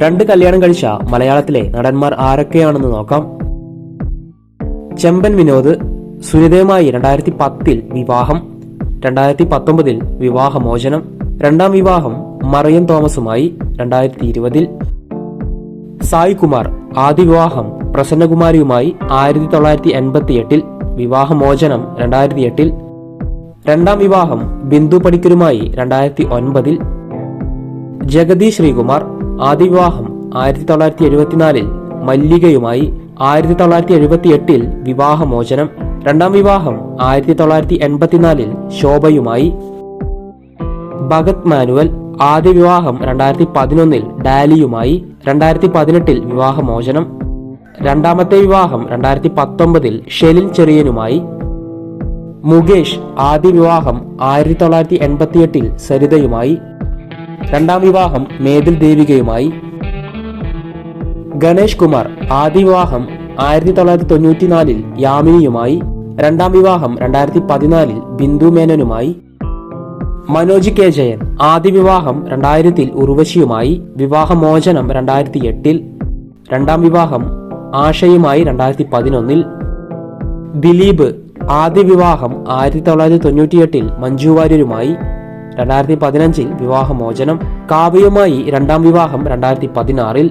രണ്ട് കല്യാണം കഴിച്ച മലയാളത്തിലെ നടന്മാർ ആരൊക്കെയാണെന്ന് നോക്കാം. ചെമ്പൻ വിനോദ് സുനിതയുമായി രണ്ടായിരത്തി പത്തിൽ വിവാഹം രണ്ടായിരത്തി പത്തൊമ്പതിൽ വിവാഹമോചനം രണ്ടാം വിവാഹം മറിയം തോമസുമായി രണ്ടായിരത്തി ഇരുപതിൽ സായികുമാർ ആദ്യ വിവാഹം പ്രസന്നകുമാരിയുമായി ആയിരത്തി തൊള്ളായിരത്തി എൺപത്തി എട്ടിൽ വിവാഹമോചനം രണ്ടായിരത്തി എട്ടിൽ രണ്ടാം വിവാഹം ബിന്ദു പടിക്കരുമായി രണ്ടായിരത്തി ഒൻപതിൽ ജഗതി ശ്രീകുമാർ ആദ്യവിവാഹം ആയിരത്തി തൊള്ളായിരത്തി എഴുപത്തിനാലിൽ മല്ലികയുമായി ആയിരത്തി തൊള്ളായിരത്തി എഴുപത്തി എട്ടിൽ വിവാഹമോചനം രണ്ടാം വിവാഹം ആയിരത്തി തൊള്ളായിരത്തി എൺപത്തിനാലിൽ ശോഭയുമായി. ഭഗത് മാനുവൽ ആദ്യ വിവാഹം രണ്ടായിരത്തി പതിനൊന്നിൽ ഡാലിയുമായി രണ്ടായിരത്തി പതിനെട്ടിൽ വിവാഹമോചനം രണ്ടാമത്തെ വിവാഹം രണ്ടായിരത്തി പത്തൊമ്പതിൽ ഷെലിൻ ചെറിയനുമായി. മുകേഷ് ആദ്യ വിവാഹം ആയിരത്തി തൊള്ളായിരത്തി എൺപത്തിയെട്ടിൽ സരിതയുമായി. രണ്ടാം വിവാഹം മേതിൽ ദേവികയുമായി. ഗണേഷ് കുമാർ ആദ്യ വിവാഹം ആയിരത്തി തൊള്ളായിരത്തി തൊണ്ണൂറ്റിനാലിൽ യാമിനിയുമായി. രണ്ടാം വിവാഹം രണ്ടായിരത്തി പതിനാലിൽ ബിന്ദു മേനനുമായി. മനോജ് കെ. ജയൻ ആദ്യ വിവാഹം രണ്ടായിരത്തിൽ ഉർവശിയുമായി. വിവാഹമോചനം രണ്ടായിരത്തി എട്ടിൽ രണ്ടാം വിവാഹം ആഷയുമായി രണ്ടായിരത്തി പതിനൊന്നിൽ ദിലീപ് ആദ്യ വിവാഹം ആയിരത്തി തൊള്ളായിരത്തി തൊണ്ണൂറ്റിയെട്ടിൽ മഞ്ജു വാര്യരുമായി. രണ്ടായിരത്തി പതിനഞ്ചിൽ വിവാഹമോചനം കാവ്യയുമായി രണ്ടാം വിവാഹം രണ്ടായിരത്തി പതിനാറിൽ